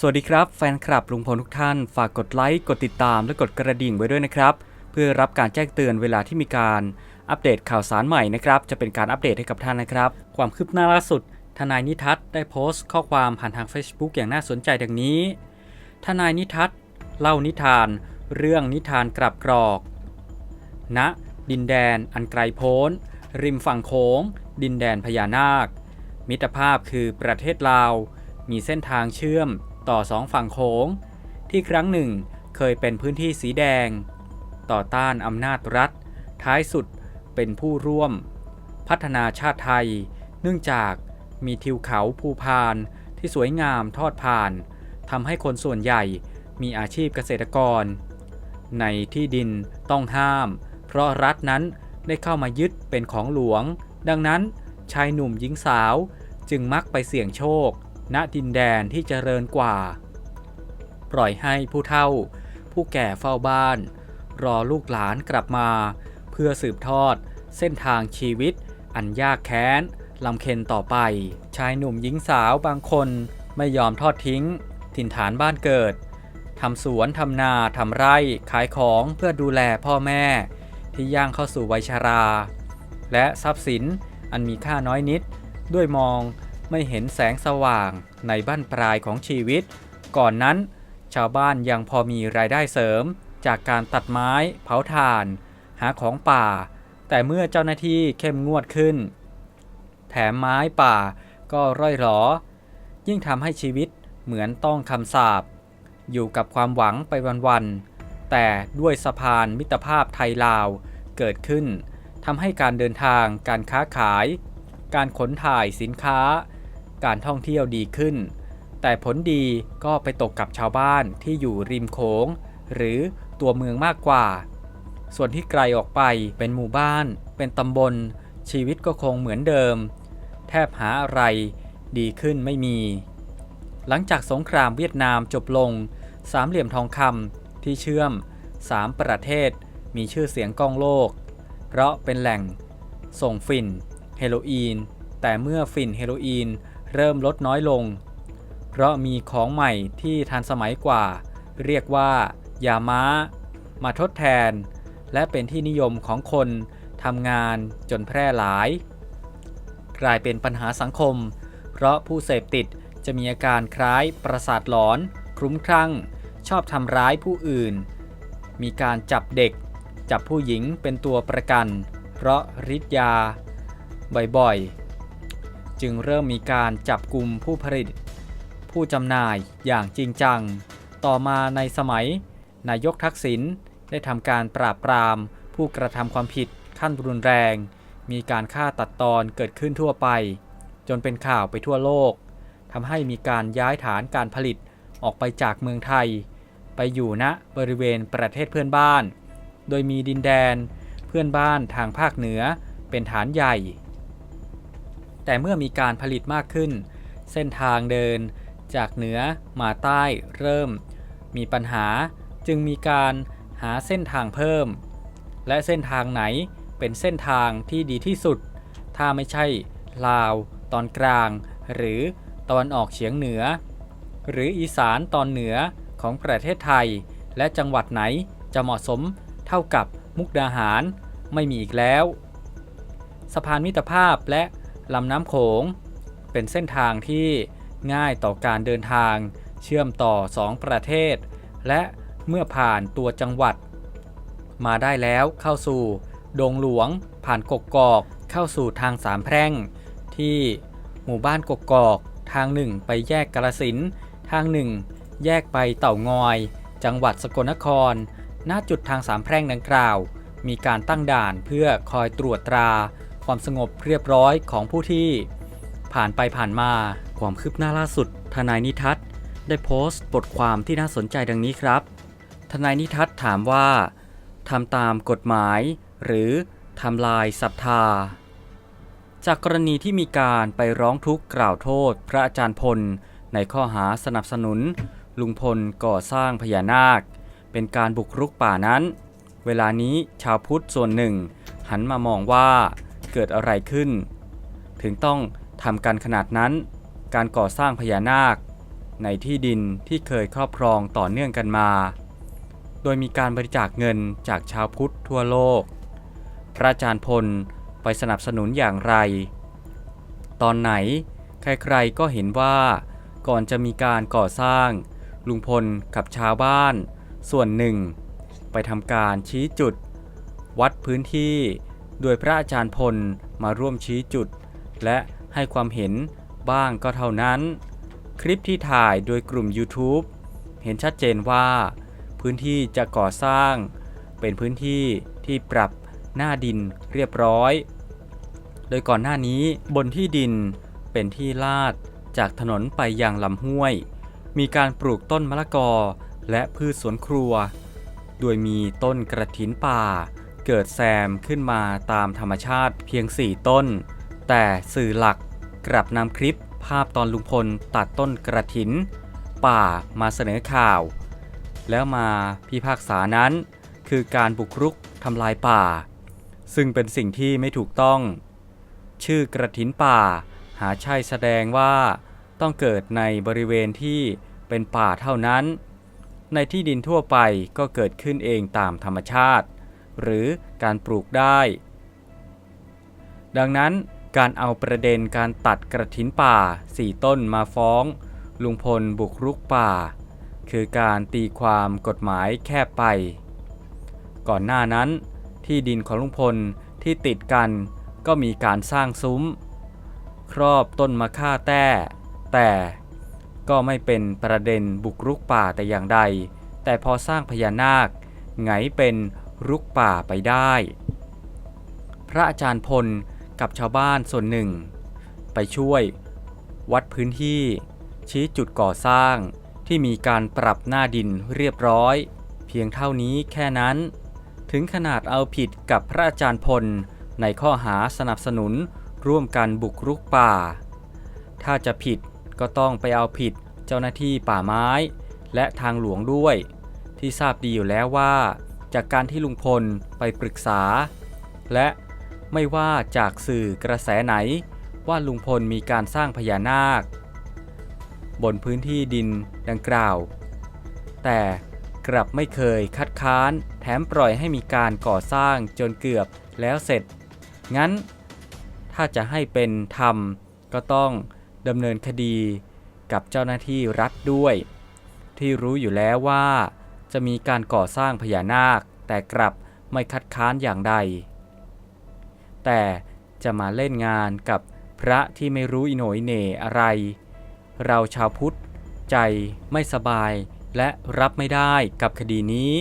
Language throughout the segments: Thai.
สวัสดีครับแฟนคลับลุงพลทุกท่าน ฝากกดไลค์ กดติดตาม และกดกระดิ่งไว้ด้วยนะครับ เพื่อรับการแจ้งเตือนเวลาที่มีการอัปเดตข่าวสารใหม่นะครับ จะเป็นการอัปเดตให้กับท่านนะครับ ความคืบหน้าล่าสุด ทนายนิทัศน์ได้โพสต์ข้อความผ่านทาง Facebook อย่างน่าสนใจดังนี้ ทนายนิทัศน์เล่านิทาน เรื่องนิทานกลับกรอกณดินแดนอันไกลโพ้น ริมฝั่งโขง ดินแดนพญานาค มิตรภาพคือประเทศลาว มีเส้นทางเชื่อม ต่อสองฝั่งโขงที่ครั้งหนึ่งเคยเป็นพื้นที่สีแดง ต่อต้านอำนาจรัฐ ท้ายสุดเป็นผู้ร่วม พัฒนาชาติไทย เนื่องจากมีทิวเขาภูพานที่สวยงามทอดผ่านทำให้คนส่วนใหญ่มีอาชีพเกษตรกร ในที่ดินต้องห้าม เพราะรัฐนั้นได้เข้ามายึดเป็นของหลวง ดังนั้นชายหนุ่มหญิงสาวจึงมักไปเสี่ยงโชค ณดินแดนที่เจริญกว่า ปล่อยให้ผู้เฒ่า ผู้แก่เฝ้าบ้าน รอลูกหลานกลับมา เพื่อสืบทอด เส้นทางชีวิต อันยากแค้นลำเค็นต่อไป ชายหนุ่มหญิงสาวบางคนไม่ยอมทอดทิ้ง ถิ่นฐานบ้านเกิดทำสวนทำนาทำไร่ขายของเพื่อดูแลพ่อแม่ ที่ย่างเข้าสู่วัยชรา และทรัพย์สินอันมีค่าน้อยนิด ด้วยมอง ไม่เห็นแสงสว่างในบ้านปลายของชีวิต ก่อนนั้นชาวบ้านยังพอมีรายได้เสริม จากการตัดไม้เผาถ่าน หาของป่า แต่เมื่อเจ้าหน้าที่เข้มงวดขึ้น แถมไม้ป่าก็ร่อยหรอ ยิ่งทำให้ชีวิตเหมือนต้องคำสาปอยู่กับความหวังไปวันๆแต่ด้วยสะพานมิตรภาพไทยลาวเกิดขึ้นทำให้การเดินทางการค้าขาย การขนถ่ายสินค้า การท่องเที่ยวดีขึ้น แต่ผลดีก็ไปตกกับชาวบ้านที่อยู่ริมโขงหรือตัวเมืองมากกว่า ส่วนที่ไกลออกไปเป็นหมู่บ้าน เป็นตำบล ชีวิตก็คงเหมือนเดิม แทบหาอะไรดีขึ้นไม่มี หลังจากสงครามเวียดนามจบลง สามเหลี่ยมทองคำที่เชื่อม3ประเทศมีชื่อเสียงก้องโลก เพราะเป็นแหล่งส่งฝิ่น เฮโรอีน แต่เมื่อฝิ่นเฮโรอีน เริ่มลดน้อยลง เพราะมีของใหม่ที่ทันสมัยกว่า เรียกว่ายาม้า มาทดแทน และเป็นที่นิยมของคนทำงานจนแพร่หลาย กลายเป็นปัญหาสังคม เพราะผู้เสพติดจะมีอาการคล้ายประสาทหลอน คลุ้มคลั่ง ชอบทำร้ายผู้อื่น มีการจับเด็ก จับผู้หญิงเป็นตัวประกัน เพราะฤทธิ์ยา บ่อยๆ จึงเริ่มมีการจับกลุ่มผู้ผลิต ผู้จำหน่ายอย่างจริงจัง ต่อมาในสมัย นายกทักษิณได้ทำการปราบปราม ผู้กระทำความผิดขั้นรุนแรง มีการฆ่าตัดตอนเกิดขึ้นทั่วไป จนเป็นข่าวไปทั่วโลกทำให้มีการย้ายฐานการผลิตออกไปจากเมืองไทย ไปอยู่ณบริเวณประเทศเพื่อนบ้าน โดยมีดินแดนเพื่อนบ้านทางภาคเหนือเป็นฐานใหญ่ แต่เมื่อมีการผลิตมากขึ้น เส้นทางเดิน จากเหนือมาใต้เริ่ม มีปัญหาจึงมีการหาเส้นทางเพิ่ม และเส้นทางไหนเป็นเส้นทางที่ดีที่สุด ถ้าไม่ใช่ลาว ตอนกลาง หรือตอนออกเฉียงเหนือ หรืออีสานตอนเหนือของประเทศไทย และจังหวัดไหนจะเหมาะสมเท่ากับมุกดาหารไม่มีอีกแล้ว สะพานมิตรภาพและ ลำน้ำโขง เป็นเส้นทางที่ง่ายต่อการเดินทาง เชื่อมต่อสองประเทศ และเมื่อผ่านตัวจังหวัด มาได้แล้วเข้าสู่ ดงหลวง ผ่านกกกอกเข้าสู่ทางสามแพร่ง ที่หมู่บ้านกกกอกทางหนึ่งไปแยกกาลสินทางหนึ่งแยกไปเต่างอย จังหวัดสกลนคร ณจุดทางสามแพร่งดังกล่าว มีการตั้งด่านเพื่อคอยตรวจตรา ความสงบเรียบร้อยของผู้ที่ผ่านไปผ่านมา ความคืบหน้าล่าสุด ทนายนิทัศน์ได้โพสต์บทความที่น่าสนใจดังนี้ครับ ทนายนิทัศน์ถามว่าทำตามกฎหมาย หรือทำลายศรัทธา จากกรณีที่มีการไปร้องทุกข์กล่าวโทษ พระอาจารย์พล ในข้อหาสนับสนุน ลุงพลก่อสร้างพญานาค เป็นการบุกรุกป่านั้น เวลานี้ชาวพุทธส่วนหนึ่ง หันมามองว่า เกิดอะไรขึ้น ถึงต้องทำกันขนาดนั้น การก่อสร้างพญานาค ในที่ดินที่เคยครอบครองต่อเนื่องกันมา โดยมีการบริจาคเงินจากชาวพุทธทั่วโลก พระอาจารย์พลไปสนับสนุนอย่างไร ตอนไหนใครๆก็เห็นว่าก่อนจะมีการก่อสร้าง ลุงพลกับชาวบ้าน ส่วนหนึ่ง ไปทำการชี้จุด วัดพื้นที่ โดยพระอาจารย์พลมาร่วมชี้จุด และให้ความเห็นบ้างก็เท่านั้น คลิปที่ถ่ายโดยกลุ่ม YouTube เห็นชัดเจนว่า พื้นที่จะก่อสร้าง เป็นพื้นที่ที่ปรับหน้าดินเรียบร้อย โดยก่อนหน้านี้บนที่ดินเป็นที่ลาดจากถนนไปยังลำห้วย มีการปลูกต้นมะละกอและพืชสวนครัว โดยมีต้นกระถินป่า เกิดแซมขึ้นมาตามธรรมชาติเพียง 4 ต้น แต่สื่อหลักกลับนำคลิปภาพตอนลุงพลตัดต้นกระถิน ป่ามาเสนอข่าว แล้วมาพิพากษานั้น คือการบุกรุกทำลายป่า ซึ่งเป็นสิ่งที่ไม่ถูกต้อง ชื่อกระถินป่า หาใช่แสดงว่าต้องเกิดในบริเวณที่เป็นป่าเท่านั้น ในที่ดินทั่วไปก็เกิดขึ้นเองตามธรรมชาติ หรือการปลูกได้ ดังนั้นการเอาประเด็นการตัดกระถินป่าสี่ต้นมาฟ้อง ลุงพลบุกรุกป่า คือการตีความกฎหมายแคบไป ก่อนหน้านั้น ที่ดินของลุงพลที่ติดกันก็มีการสร้างซุ้ม ครอบต้นมะค่าแต้ แต่ก็ไม่เป็นประเด็นบุกรุกป่าแต่อย่างใด แต่พอสร้างพญานาค ไงเป็น รุกป่าไปได้ พระอาจารย์พลกับชาวบ้านส่วนหนึ่ง ไปช่วยวัดพื้นที่ ชี้จุดก่อสร้างที่มีการปรับหน้าดินเรียบร้อย เพียงเท่านี้แค่นั้น ถึงขนาดเอาผิดกับพระอาจารย์พลในข้อหาสนับสนุนร่วมกันบุกรุกป่า ถ้าจะผิดก็ต้องไปเอาผิดเจ้าหน้าที่ป่าไม้ และทางหลวงด้วย ที่ทราบดีอยู่แล้วว่า จากการที่ลุงพลไปปรึกษา และไม่ว่าจากสื่อกระแสไหนว่าลุงพลมีการสร้างพญานาค บนพื้นที่ดินดังกล่าว แต่กลับไม่เคยคัดค้านแถมปล่อยให้มีการก่อสร้างจนเกือบแล้วเสร็จ งั้น ถ้าจะให้เป็นธรรมก็ต้องดำเนินคดีกับเจ้าหน้าที่รัฐด้วย ที่รู้อยู่แล้วว่า จะมีการก่อสร้างพญานาค แต่กลับไม่คัดค้านอย่างใด แต่จะมาเล่นงานกับพระที่ไม่รู้อิโหนยเหน่อะไร เราชาวพุทธใจไม่สบายและรับไม่ได้กับคดีนี้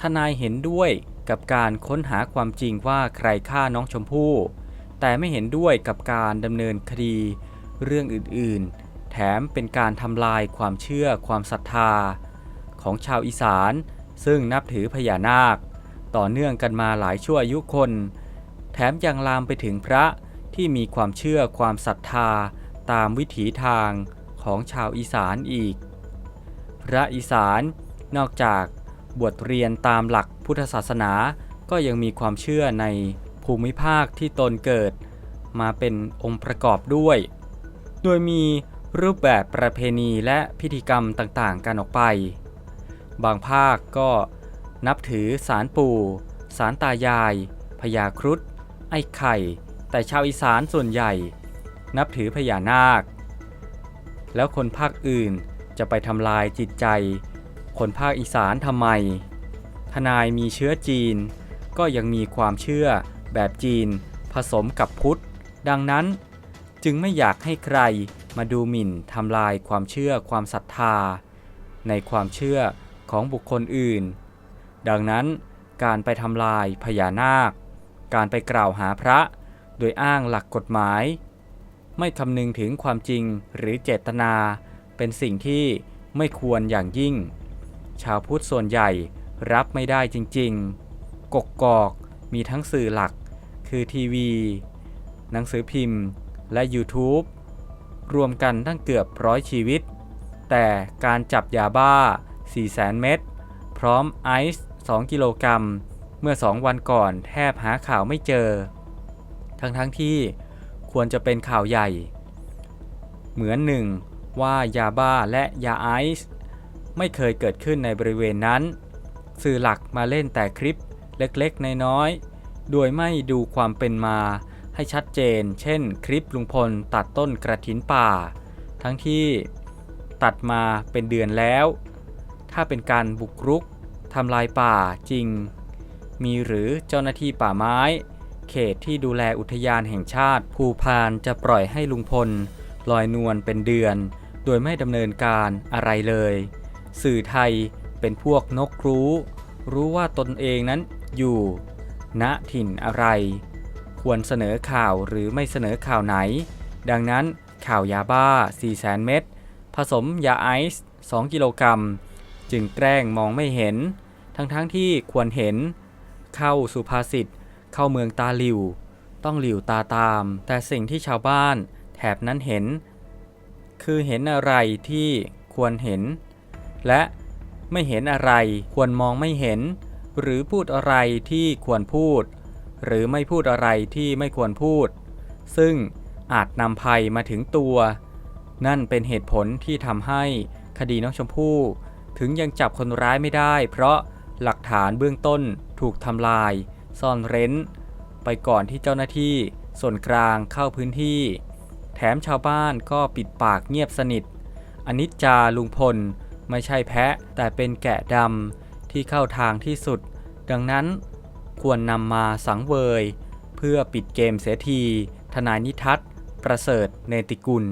ทนายเห็นด้วยกับการค้นหาความจริงว่าใครฆ่าน้องชมพู่ แต่ไม่เห็นด้วยกับการดำเนินคดีเรื่องอื่นๆ แถมเป็นการทำลายความเชื่อความศรัทธา ของชาวอีสาน ซึ่งนับถือพญานาค ต่อเนื่องกันมาหลายชั่วอายุคน แถมยังลามไปถึงพระที่มีความเชื่อความศรัทธาตามวิถีทางของชาวอีสานอีก พระอีสานนอกจากบวชเรียนตามหลักพุทธศาสนาก็ยังมีความเชื่อในภูมิภาคที่ตนเกิด มาเป็นองค์ประกอบด้วย โดยมีรูปแบบประเพณีและพิธีกรรมต่างๆ กันออกไป บางภาคก็นับถือสารปู่สารตายายพญาครุฑไอ้ไข่ แต่ชาวอีสานส่วนใหญ่ นับถือพญานาค แล้วคนภาคอื่นจะไปทำลายจิตใจ คนภาคอีสานทำไม ทนายมีเชื้อจีน ก็ยังมีความเชื่อแบบจีนผสมกับพุทธ ดังนั้นจึงไม่อยากให้ใครมาดูหมิ่นทำลายความเชื่อความศรัทธา ในความเชื่อ ของบุคคลอื่น ดังนั้นการไปทำลายพญานาค การไปกล่าวหาพระ โดยอ้างหลักกฎหมาย ไม่คำนึงถึงความจริงหรือเจตนา เป็นสิ่งที่ไม่ควรอย่างยิ่ง ชาวพุทธส่วนใหญ่รับไม่ได้จริงๆ กกกอกมีทั้งสื่อหลัก คือทีวี หนังสือพิมพ์ และ YouTube รวมกันตั้งเกือบร้อยชีวิต แต่การจับยาบ้า 400,000 เม็ดพร้อมไอซ์2กิโลกรัมเมื่อ 2 วันก่อนแทบหาข่าวไม่เจอ ทั้งๆทที่ควรจะเป็นข่าวใหญ่ เหมือนหนึ่งว่ายาบ้าและยาไอซ์ไม่เคยเกิดขึ้นในบริเวณนั้น สื่อหลักมาเล่นแต่คลิปเล็กๆ น้อยๆ โดยไม่ดูความเป็นมาให้ชัดเจน เช่น คลิปลุงพลตัดต้นกระถินป่า ทั้งที่ตัดมาเป็นเดือนแล้ว ถ้าเป็นการบุกรุกทำลายป่าจริง มีหรือเจ้าหน้าที่ป่าไม้ เขตที่ดูแลอุทยานแห่งชาติ ภูพานจะปล่อยให้ลุงพล ลอยนวลเป็นเดือน โดยไม่ดำเนินการอะไรเลย สื่อไทยเป็นพวกนกรู้ รู้ว่าตนเองนั้นอยู่ณถิ่นอะไร ควรเสนอข่าวหรือไม่เสนอข่าวไหน ดังนั้นข่าวยาบ้า 400,000 เม็ดผสมยาไอซ์ 2 กิโลกรัม จึงแกล้งมองไม่เห็น ทั้งๆทที่ควรเห็น เข้าสุภาษิต เข้าเมืองตาหลิว ต้องหลิวตาตาม แต่สิ่งที่ชาวบ้านแถบนั้นเห็น คือเห็นอะไรที่ควรเห็น และไม่เห็นอะไรควรมองไม่เห็น หรือพูดอะไรที่ควรพูด หรือไม่พูดอะไรที่ไม่ควรพูด ซึ่งอาจนำภัยมาถึงตัว นั่นเป็นเหตุผลที่ทำให้คดีน้องชมพู่ ถึงยังจับคนร้ายไม่ได้ เพราะหลักฐานเบื้องต้นถูกทำลาย ซ่อนเร้น ไปก่อนที่เจ้าหน้าที่ส่วนกลางเข้าพื้นที่ แถมชาวบ้านก็ปิดปากเงียบสนิทอนิจจาลุงพลไม่ใช่แพะแต่เป็นแกะดำที่เข้าทางที่สุด ดังนั้นควรนำมาสังเวย เพื่อปิดเกมเสียที ทนายนิทัศน์ ประเสริฐเนติกุล